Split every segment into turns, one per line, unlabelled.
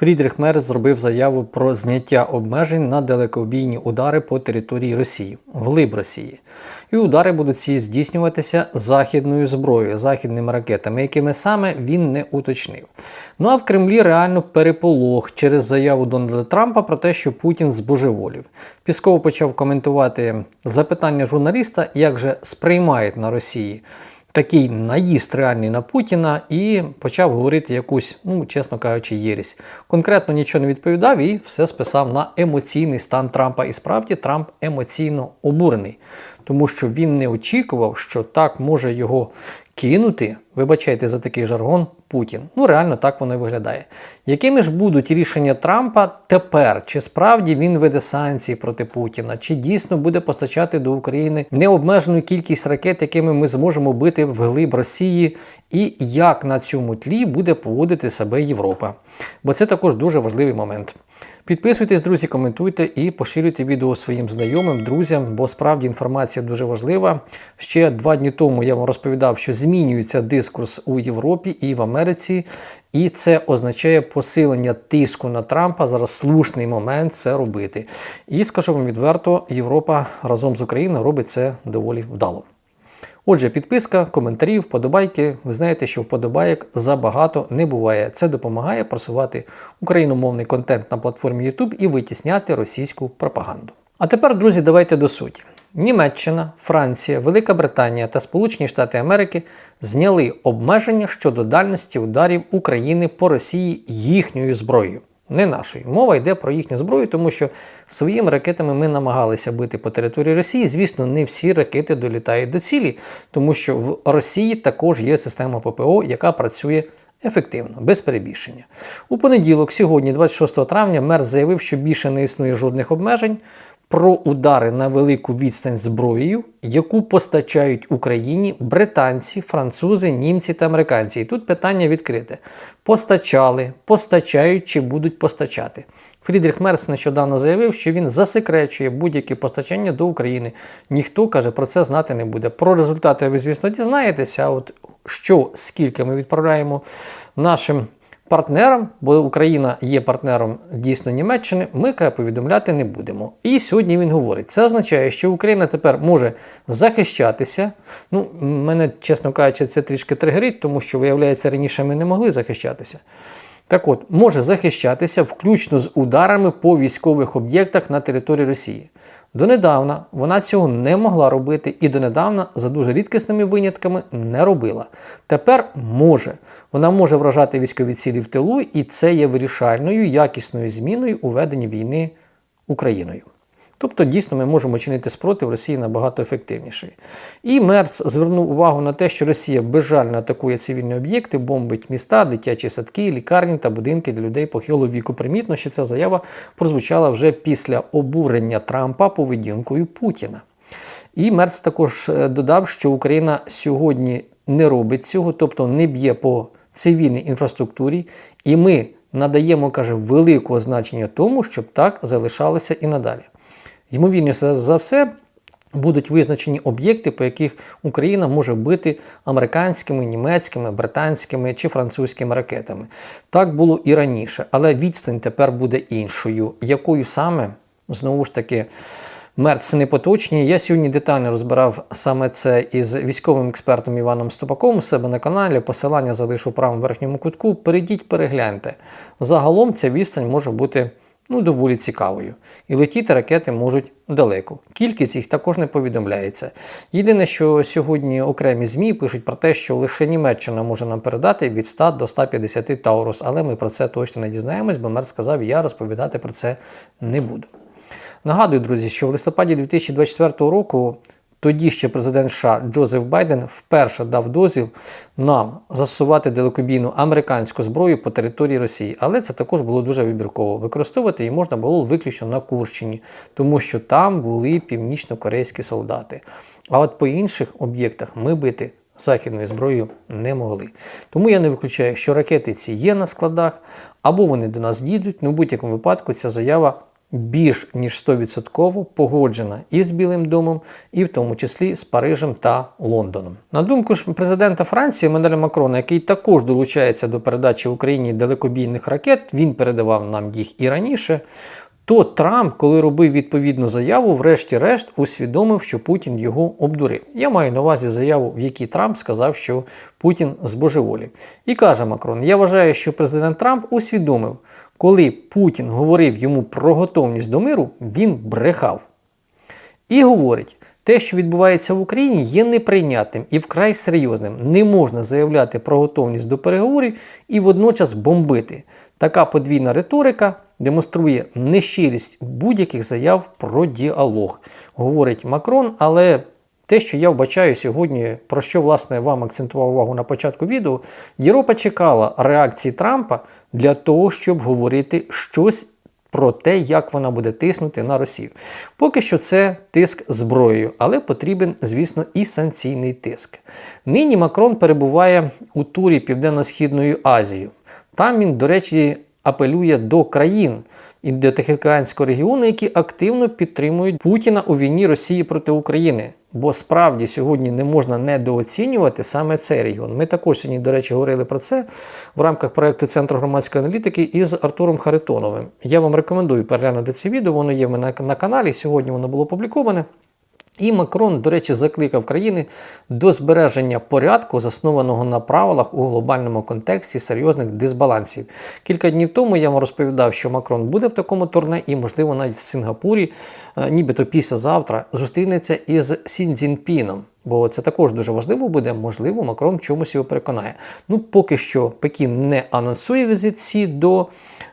Фрідріх Мерц зробив заяву про зняття обмежень на далекобійні удари по території Росії, вглиб Росії. І удари будуть ці здійснюватися західною зброєю, західними ракетами, якими саме він не уточнив. Ну а в Кремлі реально переполох через заяву Дональда Трампа про те, що Путін збожеволів. Пісков почав коментувати запитання журналіста, як же сприймають на Росії такий наїзд реальний на Путіна і почав говорити якусь, ну чесно кажучи, єрість. Конкретно нічого не відповідав і все списав на емоційний стан Трампа. І справді Трамп емоційно обурений, тому що він не очікував, що так може його кинути. Вибачайте за такий жаргон Путін. Ну реально так воно і виглядає. Якими ж будуть рішення Трампа тепер? Чи справді він веде санкції проти Путіна? Чи дійсно буде постачати до України необмежену кількість ракет, якими ми зможемо бити вглиб Росії? І як на цьому тлі буде поводити себе Європа? Бо це також дуже важливий момент. Підписуйтесь, друзі, коментуйте і поширюйте відео своїм знайомим, друзям, бо справді інформація дуже важлива. Ще два дні тому я вам розповідав, що змінюється дискурс у Європі і в Америці, і це означає посилення тиску на Трампа. Зараз слушний момент це робити. І скажу вам відверто, Європа разом з Україною робить це доволі вдало. Отже, підписка, коментарі, вподобайки. Ви знаєте, що вподобайок забагато не буває. Це допомагає просувати україномовний контент на платформі YouTube і витісняти російську пропаганду. А тепер, друзі, давайте до суті. Німеччина, Франція, Велика Британія та Сполучені Штати Америки зняли обмеження щодо дальності ударів України по Росії їхньою зброєю. Не нашої. Мова йде про їхню зброю, тому що своїми ракетами ми намагалися бити по території Росії. Звісно, не всі ракети долітають до цілі, тому що в Росії також є система ППО, яка працює ефективно, без перебільшення. У понеділок, сьогодні, 26 травня, мер заявив, що більше не існує жодних обмежень. Про удари на велику відстань зброєю, яку постачають Україні британці, французи, німці та американці. І тут питання відкрите: постачали, постачають чи будуть постачати. Фрідріх Мерс нещодавно заявив, що він засекречує будь-які постачання до України. Ніхто каже про це знати не буде. Про результати ви, звісно, дізнаєтеся. От що, скільки ми відправляємо нашим партнерам, бо Україна є партнером дійсно Німеччини, ми повідомляти не будемо. І сьогодні він говорить: це означає, що Україна тепер може захищатися. Ну, мене, чесно кажучи, це трішки тригерить, тому що, виявляється, раніше ми не могли захищатися. Так от, може захищатися включно з ударами по військових об'єктах на території Росії. Донедавна вона цього не могла робити і донедавна, за дуже рідкісними винятками, не робила. Тепер може. Вона може вражати військові цілі в тилу, і це є вирішальною якісною зміною у веденні війни Україною. Тобто, дійсно, ми можемо чинити спротив Росії набагато ефективніший. І Мерц звернув увагу на те, що Росія безжально атакує цивільні об'єкти, бомбить міста, дитячі садки, лікарні та будинки для людей похилого віку. Примітно, що ця заява прозвучала вже після обурення Трампа поведінкою Путіна. І Мерц також е, додав, що Україна сьогодні не робить цього, тобто не б'є по цивільній інфраструктурі, і ми надаємо, каже, великого значення тому, щоб так залишалося і надалі. Ймовірніше за все, будуть визначені об'єкти, по яких Україна може бити американськими, німецькими, британськими чи французькими ракетами. Так було і раніше, але відстань тепер буде іншою. Якою саме, знову ж таки, Мерц не поточні. Я сьогодні детально розбирав саме це із військовим експертом Іваном Стопаком у себе на каналі. Посилання залишу в правому верхньому кутку. Перейдіть, перегляньте. Загалом ця відстань може бути ну, доволі цікавою. І летіти ракети можуть далеко. Кількість їх також не повідомляється. Єдине, що сьогодні окремі ЗМІ пишуть про те, що лише Німеччина може нам передати від 100 до 150 Таурус, але ми про це точно не дізнаємось, бо мер сказав, я розповідати про це не буду. Нагадую, друзі, що в листопаді 2024 року тоді ще президент США Джозеф Байден вперше дав дозвіл нам застосувати далекобійну американську зброю по території Росії. Але це також було дуже вибірково. Використовувати її можна було виключно на Курщині, тому що там були північно-корейські солдати. А от по інших об'єктах ми бити західною зброєю не могли. Тому я не виключаю, що ракети ці є на складах, або вони до нас дійдуть. Ну, в будь-якому випадку ця заява більш ніж 100% погоджена і з Білим домом, і в тому числі з Парижем та Лондоном. На думку ж президента Франції Менеля Макрона, який також долучається до передачі Україні далекобійних ракет, він передавав нам їх і раніше. То Трамп, коли робив відповідну заяву, врешті-решт усвідомив, що Путін його обдурив. Я маю на увазі заяву, в якій Трамп сказав, що Путін збожеволів. І каже Макрон: я вважаю, що президент Трамп усвідомив, коли Путін говорив йому про готовність до миру, він брехав. І говорить, те, що відбувається в Україні, є неприйнятним і вкрай серйозним. Не можна заявляти про готовність до переговорів і водночас бомбити. Така подвійна риторика демонструє нещирість будь-яких заяв про діалог, говорить Макрон, але. Те, що я вбачаю сьогодні, про що власне вам акцентував увагу на початку відео, Європа чекала реакції Трампа для того, щоб говорити щось про те, як вона буде тиснути на Росію. Поки що це тиск зброєю, але потрібен, звісно, і санкційний тиск. Нині Макрон перебуває у турі Південно-Східною Азією. Там він, до речі, апелює до країн. Індотихоокеанського регіону, які активно підтримують Путіна у війні Росії проти України. Бо справді сьогодні не можна недооцінювати саме цей регіон. Ми також сьогодні, до речі, говорили про це в рамках проєкту Центру громадської аналітики із Артуром Харитоновим. Я вам рекомендую переглянути це відео, воно є на каналі. Сьогодні воно було опубліковане. І Макрон, до речі, закликав країни до збереження порядку, заснованого на правилах у глобальному контексті серйозних дисбалансів. Кілька днів тому я вам розповідав, що Макрон буде в такому турне, і, можливо, навіть в Сингапурі, е, нібито післязавтра, зустрінеться із Сін Цзіньпіном. Бо це також дуже важливо буде, можливо, Макрон чомусь його переконає. Ну, поки що Пекін не анонсує візит Сі до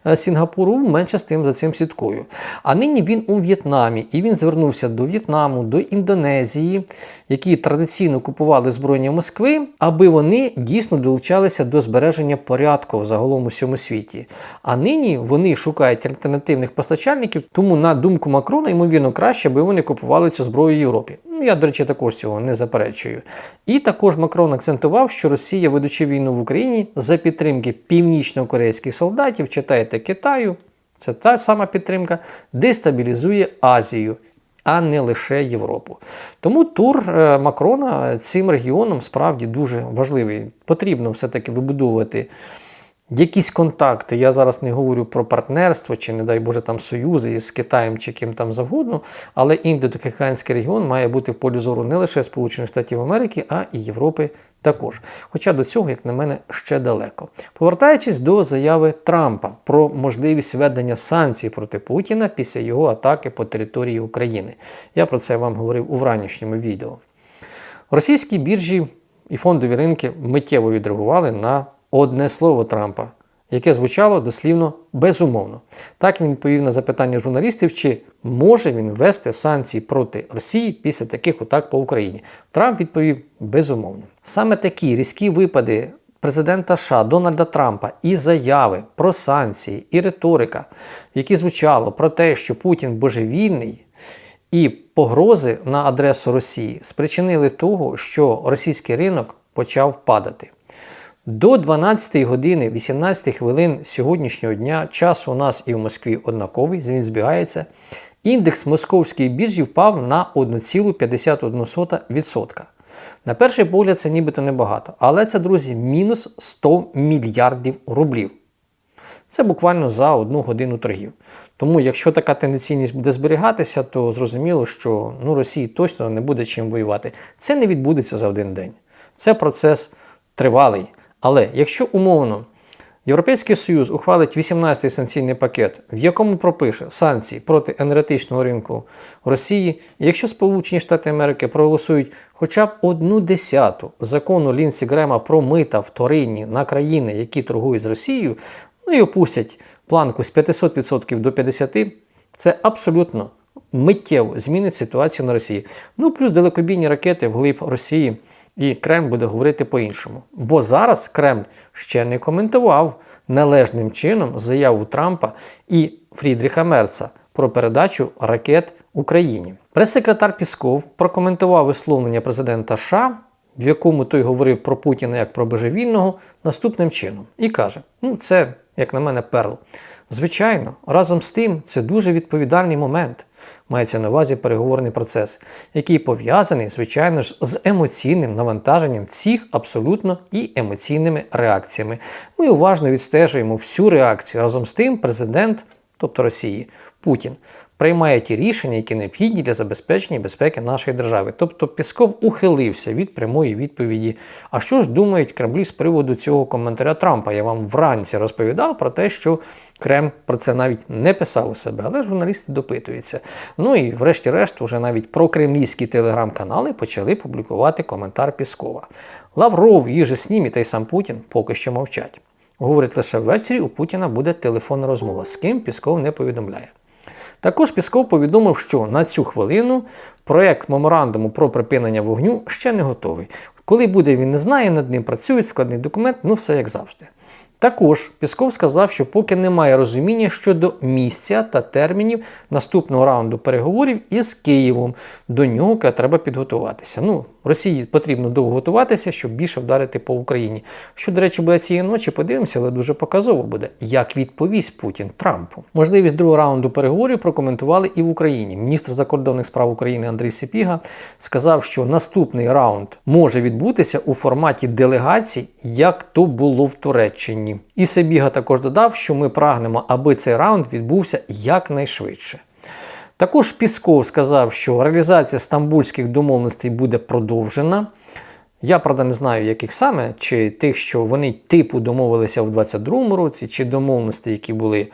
е, Сінгапуру, менше з тим за цим слідкую. А нині він у В'єтнамі і він звернувся до В'єтнаму, до Індонезії, які традиційно купували збройні Москви, аби вони дійсно долучалися до збереження порядку загалом у всьому світі. А нині вони шукають альтернативних постачальників, тому, на думку Макрона, ймовірно, краще, аби вони купували цю зброю в Європі. Ну, я, до речі, також цього не заперечую. І також Макрон акцентував, що Росія, ведучи війну в Україні за підтримки північно-корейських солдатів, читаєте Китаю, це та сама підтримка, дестабілізує Азію. А не лише Європу. Тому тур е, Макрона цим регіоном справді дуже важливий. Потрібно все-таки вибудовувати якісь контакти. Я зараз не говорю про партнерство чи, не дай Боже, там союзи із Китаєм чи ким там завгодно, але індотихоокеанський регіон має бути в полі зору не лише Сполучених Штатів Америки, а і Європи також. Хоча до цього, як на мене, ще далеко. Повертаючись до заяви Трампа про можливість введення санкцій проти Путіна після його атаки по території України. Я про це вам говорив у вранішньому відео. Російські біржі і фондові ринки миттєво відреагували на одне слово Трампа, яке звучало дослівно безумовно. Так він відповів на запитання журналістів, чи може він ввести санкції проти Росії після таких атак по Україні. Трамп відповів безумовно. Саме такі різкі випади. Президента США Дональда Трампа і заяви про санкції, і риторика, які звучало про те, що Путін божевільний, і погрози на адресу Росії спричинили того, що російський ринок почав падати. До 12 години 18 хвилин сьогоднішнього дня час у нас і в Москві однаковий, він збігається. Індекс московської біржі впав на 1,51%. На перший погляд, це нібито небагато. Але це, друзі, мінус 100 мільярдів рублів. Це буквально за одну годину торгів. Тому, якщо така тенденційність буде зберігатися, то зрозуміло, що ну, Росії точно не буде чим воювати. Це не відбудеться за один день. Це процес тривалий. Але якщо умовно Європейський Союз ухвалить 18-й санкційний пакет, в якому пропише санкції проти енергетичного ринку Росії, якщо Сполучені Штати Америки проголосують хоча б одну десяту закону Лінсі Грема про мита вторинні на країни, які торгують з Росією, ну і опустять планку з 500% до 50%, це абсолютно миттєво змінить ситуацію на Росії. Ну плюс далекобійні ракети вглиб Росії. І Кремль буде говорити по-іншому. Бо зараз Кремль ще не коментував належним чином заяву Трампа і Фрідріха Мерца про передачу ракет Україні. Прес-секретар Пісков прокоментував висловлення президента США, в якому той говорив про Путіна як про божевільного, наступним чином. І каже: ну, це, як на мене, перл. Звичайно, разом з тим це дуже відповідальний момент. Мається на увазі переговорний процес, який пов'язаний, звичайно ж, з емоційним навантаженням всіх абсолютно і емоційними реакціями. Ми уважно відстежуємо всю реакцію. Разом з тим, президент, тобто Росії, Путін, приймає ті рішення, які необхідні для забезпечення безпеки нашої держави. Тобто Пісков ухилився від прямої відповіді. А що ж думають Кремлі з приводу цього коментаря Трампа? Я вам вранці розповідав про те, що Кремль про це навіть не писав у себе, але журналісти допитуються. Ну і врешті-решт, уже навіть прокремлівські телеграм-канали почали публікувати коментар Піскова. Лавров, їх же снімі та й сам Путін поки що мовчать. Говорить, лише ввечері у Путіна буде телефонна розмова, з ким Пісков не повідомляє. Також Пісков повідомив, що на цю хвилину проект меморандуму про припинення вогню ще не готовий. Коли буде, він не знає, над ним працює складний документ, ну все як завжди. Також Пісков сказав, що поки немає розуміння щодо місця та термінів наступного раунду переговорів із Києвом. До нього треба підготуватися. Ну, Росії потрібно довго готуватися, щоб більше вдарити по Україні. Що, до речі, буде цієї ночі, подивимося, але дуже показово буде, як відповість Путін Трампу. Можливість другого раунду переговорів прокоментували і в Україні. Міністр закордонних справ України Андрій Сипіга сказав, що наступний раунд може відбутися у форматі делегацій, як то було в Туреччині. І Сибіга також додав, що ми прагнемо, аби цей раунд відбувся якнайшвидше. Також Пісков сказав, що реалізація стамбульських домовленостей буде продовжена. Я, правда, не знаю, яких саме, чи тих, що вони типу домовилися в 22-му році, чи домовленості, які були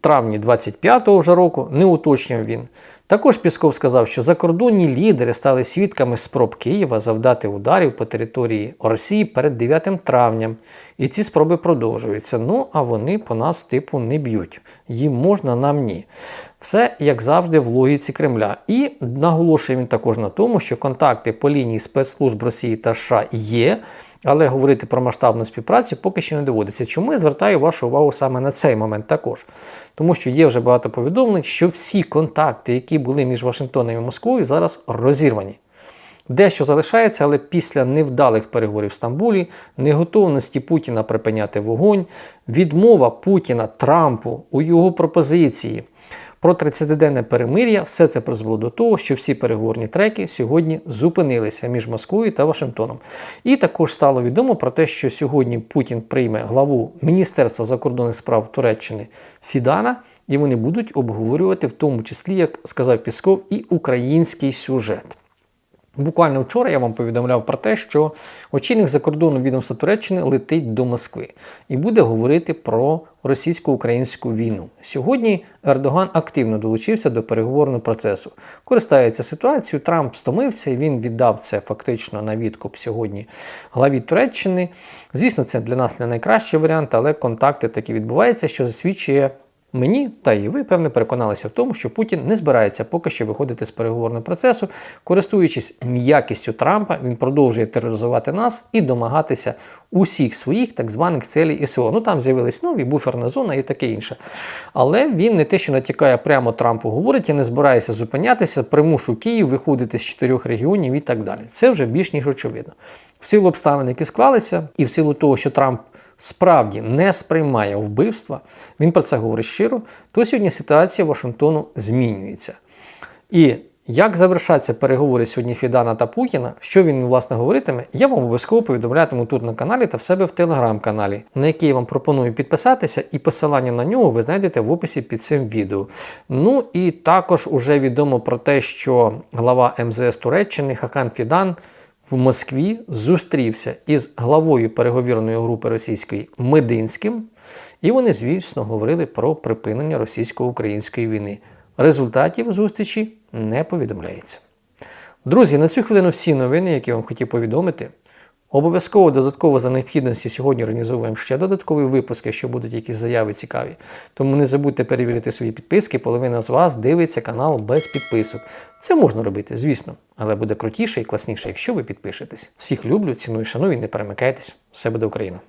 травні 25-го вже року, не уточнював він. Також Пісков сказав, що закордонні лідери стали свідками спроб Києва завдати ударів по території Росії перед 9 травням. І ці спроби продовжуються. Ну, а вони по нас, типу, не б'ють. Їм можна, нам ні. Все, як завжди, в логіці Кремля. І наголошує він також на тому, що контакти по лінії спецслужб Росії та США є. Але говорити про масштабну співпрацю поки що не доводиться. Чому я звертаю вашу увагу саме на цей момент також? Тому що є вже багато повідомлень, що всі контакти, які були між Вашингтоном і Москвою, зараз розірвані. Дещо залишається, але після невдалих переговорів в Стамбулі, неготовності Путіна припиняти вогонь, відмова Путіна Трампу у його пропозиції про 30-денне перемир'я, все це призвело до того, що всі переговорні треки сьогодні зупинилися між Москвою та Вашингтоном. І також стало відомо про те, що сьогодні Путін прийме главу Міністерства закордонних справ Туреччини Фідана. І вони будуть обговорювати, в тому числі, як сказав Пісков, і український сюжет. Буквально вчора я вам повідомляв про те, що очільник закордонного відомства Туреччини летить до Москви і буде говорити про російсько-українську війну. Сьогодні Ердоган активно долучився до переговорного процесу. Користається ситуацією, Трамп стомився і він віддав це фактично на відкуп сьогодні главі Туреччини. Звісно, це для нас не найкращий варіант, але контакти такі відбуваються, що засвідчує. Мені та і ви, певне, переконалися в тому, що Путін не збирається поки що виходити з переговорного процесу, користуючись м'якістю Трампа, він продовжує тероризувати нас і домагатися усіх своїх так званих целей СВО. Ну там з'явилась нові буферна зона і таке інше. Але він не те, що натякає прямо Трампу, говорить, я не збираюся зупинятися, примушу Київ виходити з чотирьох регіонів і так далі. Це вже більш ніж очевидно. В силу обставин, які склалися, і в силу того, що Трамп справді не сприймає вбивства, він про це говорить щиро, то сьогодні ситуація Вашингтону змінюється. І як завершаться переговори сьогодні Фідана та Путіна, що він власне говоритиме, я вам обов'язково повідомлятиму тут на каналі та в себе в телеграм-каналі, на який я вам пропоную підписатися, і посилання на нього ви знайдете в описі під цим відео. Ну і також уже відомо про те, що глава МЗС Туреччини Хакан Фідан в Москві зустрівся із главою переговірної групи російської Мединським, і вони, звісно, говорили про припинення російсько-української війни. Результатів зустрічі не повідомляється. Друзі, на цю хвилину всі новини, які я вам хотів повідомити. Обов'язково додатково за необхідності сьогодні організовуємо ще додаткові випуски, що будуть якісь заяви цікаві. Тому не забудьте перевірити свої підписки. Половина з вас дивиться канал без підписок. Це можна робити, звісно, але буде крутіше і класніше, якщо ви підпишетесь. Всіх люблю, ціную, шаную і не перемикайтесь. Все буде Україна!